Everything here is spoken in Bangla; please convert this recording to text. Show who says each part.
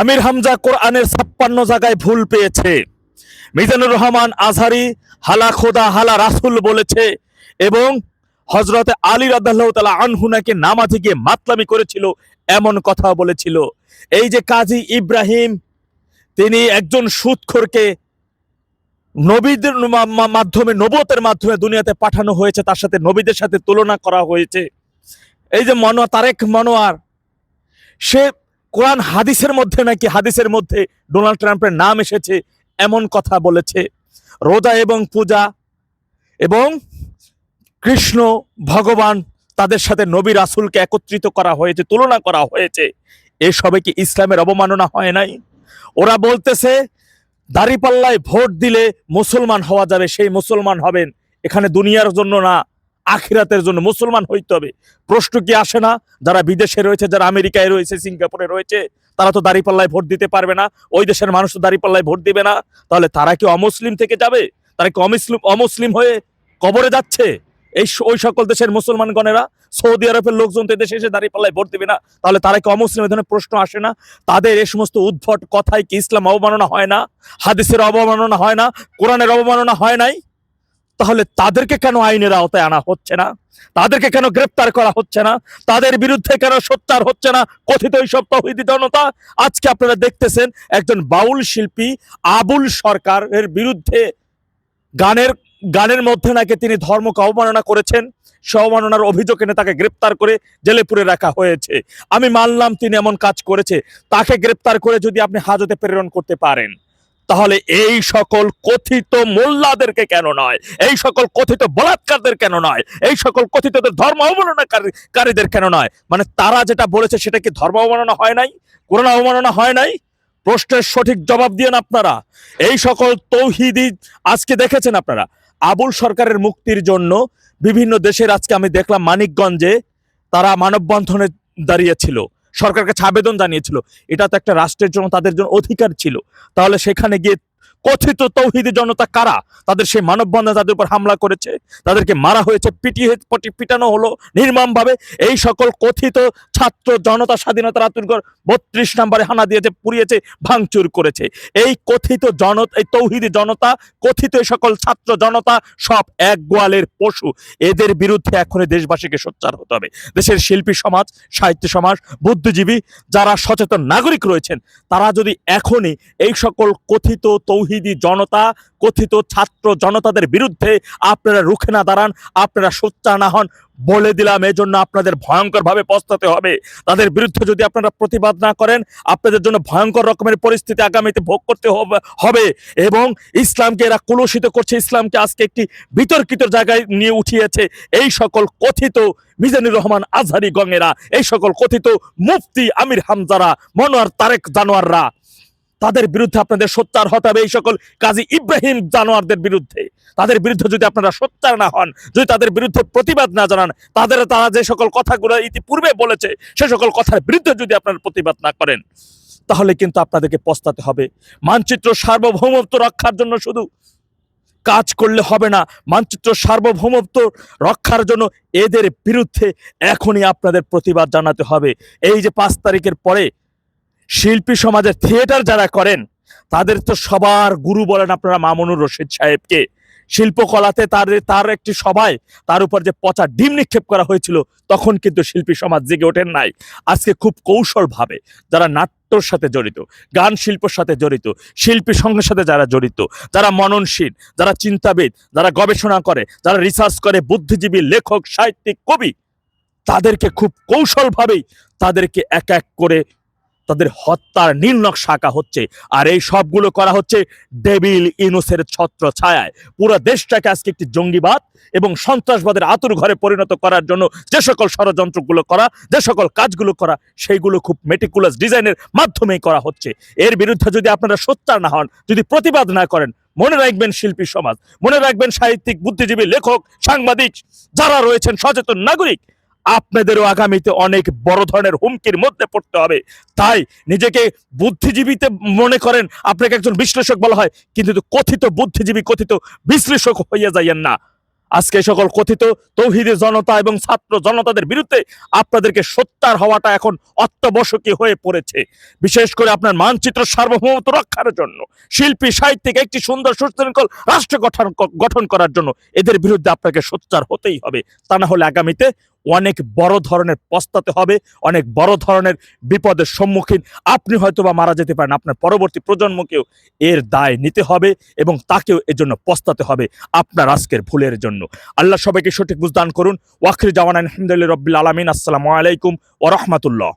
Speaker 1: আমির হামজা কোরআনের ছাপ্পান্ন জায়গায় ভুল পেয়েছে। মিজানুর রহমান আজহারি হালা খোদা হালা রাসুল বলেছে এবং হজরতে আলী রাদাল্লাহ তালা আনহুনাকে নামাজে গিয়ে মাতলামি করেছিল, এমন কথা বলেছিল। এই যে কাজী ইব্রাহিম, তিনি একজন সুদখোরকে নবীদের মাধ্যমে নবতের মাধ্যমে দুনিয়াতে পাঠানো হয়েছে, তার সাথে নবীদের সাথে তুলনা করা হয়েছে। এই যে মনোয়ার, তারেক মনোয়ার, সে কোরআন হাদিসের মধ্যে নাকি হাদিসের মধ্যে ডোনাল্ড ট্রাম্পের নাম এসেছে, এমন কথা বলেছে। রোজা এবং পূজা এবং কৃষ্ণ ভগবান তাদের সাথে নবী রাসুলকে একত্রিত করা হয়েছে, তুলনা করা হয়েছে। এসবে কি ইসলামের অবমাননা হয় নাই? ওরা বলতেছে, দাড়িপাল্লায় ভোট দিলে মুসলমান হওয়া যাবে, সেই মুসলমান হবেন। এখানে দুনিয়ার জন্য না আখিরাতের জন্য মুসলমান হইতে হবে। প্রশ্ন কি আসে না? যারা বিদেশে রয়েছে, যারা আমেরিকায় রয়েছে, সিঙ্গাপুরে রয়েছে, তারা তো দাড়িপাল্লায় ভোট দিতে পারবে না। ওই দেশের মানুষ তো দাড়িপাল্লায় ভোট দিবে না। তাহলে তারা কি অমুসলিম থেকে যাবে? তারা কি অমুসলিম অমুসলিম হয়ে কবরে যাচ্ছে? এই ওই সকল দেশের মুসলমানগণেরা, সৌদি আরবের লোকজন তো দেশে এসে দাঁড়িয়ে ভোট দিবে না। তাহলে তারা কি অমুসলিম? এ ধরনের প্রশ্ন আসে না। তাদের এই সমস্ত উদ্ভট কথায় কি ইসলাম অবমাননা হয় না? হাদিসের অবমাননা হয় না? কোরআনের অবমাননা হয় নাই? তাহলে তাদেরকে কেন আইনের আওতায় আনা হচ্ছে না? তাদেরকে কেন গ্রেপ্তার করা হচ্ছে না? তাদের বিরুদ্ধে কেন সোচ্চার হচ্ছে না? কথিত এইসব তহিদি জনতা? আজকে আপনারা দেখতেছেন একজন বাউল শিল্পী আবুল সরকারের বিরুদ্ধে গানের গানের মধ্যে নাকি তিনি ধর্মকে অবমাননা করেছেন। সে অবমাননার অভিযোগ এনে তাকে গ্রেপ্তার করে জেলে পুরে রাখা হয়েছে। আমি মানলাম তিনি এমন কাজ করেছে। তাকে গ্রেপ্তার করে যদি আপনি হাজতে প্রেরণ করতে পারেন। তাহলে এই সকল কথিত মোল্লাদেরকে কেন নয়? এই সকল কথিত বলাৎকারদের কেন নয়? এই সকল কথিত ধর্ম অবমাননাকারীদের কেন নয়? মানে তারা যেটা বলেছে সেটা কি ধর্ম অবমাননা হয় নাই? কোরআন অবমাননা হয় নাই? প্রশ্নের সঠিক জবাব দিয়েন আপনারা। এই সকল তৌহিদি আজকে দেখেছেন আপনারা? আবুল সরকারের মুক্তির জন্য বিভিন্ন দেশের আজকে আমি দেখলাম মানিকগঞ্জে তারা মানববন্ধনে দাঁড়িয়েছিল। সরকারকে আবেদন জানিয়েছিল। এটা তো একটা রাষ্ট্রের জন্য তাদের জন্য অধিকার ছিল। তাহলে সেখানে গিয়ে কথিত তৌহিদি জনতা কারা? তাদের সেই মানববন্ধন তাদের উপর হামলা করেছে। তাদেরকে মারা হয়েছে, পিটিয়ে, পটি- পিটানো হলো নির্মমভাবে। এই সকল কথিত ছাত্র জনতা স্বাধীনতার আতুর্গর বত্রিশ নম্বরে হানা দিয়েছে, পুড়িয়েছে, ভাঙচুর করেছে। এই কথিত জনত, এই তৌহিদি জনতা, কথিত এই সকল ছাত্র জনতা সব এক গোয়ালের পশু। এদের বিরুদ্ধে এখনই দেশবাসীকে সোচ্চার হতে হবে। দেশের শিল্পী সমাজ, সাহিত্য সমাজ, বুদ্ধিজীবী যারা সচেতন নাগরিক রয়েছেন, তারা যদি এখনই এই সকল কথিত তৌহিদি জনতা, কথিত ছাত্র জনতাদের বিরুদ্ধে আপনারা রুখে না দাঁড়ান, আপনারা সোচ্চার না হন। বলে দিলাম, এজন্য আপনাদের ভয়ঙ্কর ভাবে পস্তাতে হবে। তাদের বিরুদ্ধে যদি আপনারা প্রতিবাদ না করেন, আপনাদের জন্য ভয়ঙ্কর রকমের পরিস্থিতি আগামীতে ভোগ করতে হবে- হবে এবং ইসলামকে এরা কলুষিত করছে। ইসলামকে আজকে একটি বিতর্কিত জায়গায় নিয়ে উঠিয়েছে। এই সকল কথিত মিজানুর রহমান আজহারি গঙ্গেরা এই সকল কথিত মুফতি আমির হামজারা, মনোয়ার তারেক জানোয়াররা। তাদের বিরুদ্ধে আপনাদের সোচ্চার হতে হবে এই সকল কাজী ইব্রাহিম জানোয়ারদের বিরুদ্ধে। তাদের বিরুদ্ধে যদি আপনারা সোচ্চার না হন, যদি তাদের বিরুদ্ধে প্রতিবাদ না জানান, তাদের তারা যে সকল কথাগুলো ইতিপূর্বে বলেছে, সে সকল কথার বিরুদ্ধে যদি আপনারা প্রতিবাদ না করেন, তাহলে কিন্তু আপনাদেরকে পস্তাতে হবে। মানচিত্র সার্বভৌমত্ব রক্ষার জন্য শুধু কাজ করলে হবে না, মানচিত্র সার্বভৌমত্ব রক্ষার জন্য এদের বিরুদ্ধে এখনই আপনাদের প্রতিবাদ জানাতে হবে। এই যে পাঁচ তারিখের পরে শিল্পী সমাজের থিয়েটার যারা করেন, তাদের তো সবার গুরু বলেন আপনারা মামুনুর রশিদ সাহেবকে। শিল্পকলাতে তার তার একটি সভায় তার উপর যে পচা ডিম নিক্ষেপ করা হয়েছিল, তখন কিন্তু শিল্পী সমাজ জেগে ওঠেন নাই। আজকে খুব কৌশলভাবে যারা নাট্যর সাথে জড়িত, গান শিল্পর সাথে জড়িত, শিল্পী সংঘের সাথে যারা জড়িত, যারা মননশীল, যারা চিন্তাবিদ, যারা গবেষণা করে, যারা রিসার্চ করে বুদ্ধিজীবী, লেখক, সাহিত্যিক, কবি, তাদেরকে খুব কৌশলভাবেই তাদেরকে এক এক করে তাদের হত্যার নীলনক শাখা হচ্ছে। আর এই সবগুলো করা হচ্ছে ডেবিল ইনুসের ছত্র ছায়ায়। পুরো দেশটাকে আজকে একটি জঙ্গিবাদ এবং সন্ত্রাসবাদের আতুর ঘরে পরিণত করার জন্য যে সকল ষড়যন্ত্রগুলো করা, যে সকল কাজগুলো করা, সেইগুলো খুব মেটিকুলাস ডিজাইনের মাধ্যমেই করা হচ্ছে। এর বিরুদ্ধে যদি আপনারা সোচ্চার না হন, যদি প্রতিবাদ না করেন, মনে রাখবেন শিল্পী সমাজ, মনে রাখবেন সাহিত্যিক, বুদ্ধিজীবী, লেখক, সাংবাদিক, যারা রয়েছেন সচেতন নাগরিক আপনাদেরও আগামীতে অনেক বড় ধরনের হুমকির মধ্যে পড়তে হবে। তাই নিজেকে বুদ্ধিজীবীতে মনে করেন, আপনাকে একজন বিশ্লেষক বলা হয়, কিন্তু কথিত বুদ্ধিজীবী, কথিত বিশ্লেষক হইয়া যাইয়েন না। আজকে সকল কথিত তৌহিদি জনতা এবং ছাত্র জনতাদের বিরুদ্ধে আপনাদেরকে সত্যার হওয়াটা এখন অত্যাবশ্যকীয় হয়ে পড়েছে। বিশেষ করে আপনার মানচিত্র সার্বভৌমত্ব রক্ষার জন্য, শিল্পী, সাহিত্যিক, একটি সুন্দর সুশৃঙ্খল রাষ্ট্র গঠন গঠন করার জন্য এদের বিরুদ্ধে আপনাকে সোচ্চার হতেই হবে। তা না হলে আগামীতে অনেক বড় ধরনের পস্তাতে হবে, অনেক বড় ধরনের বিপদের সম্মুখীন আপনি হয়তোবা মারা যেতে পারেন। আপনার পরবর্তী প্রজন্মকেও এর দায় নিতে হবে এবং তাকেও এর জন্য পস্তাতে হবে আপনার আজকের ভুলের জন্য। আল্লাহ সবাইকে সঠিক বুঝদান করুন। ওয়াখির জাওয়ান আলহামদুলিল্লাহ রব্বিল আলমিন। আসসালামু আলাইকুম ওরহমতুল্লাহ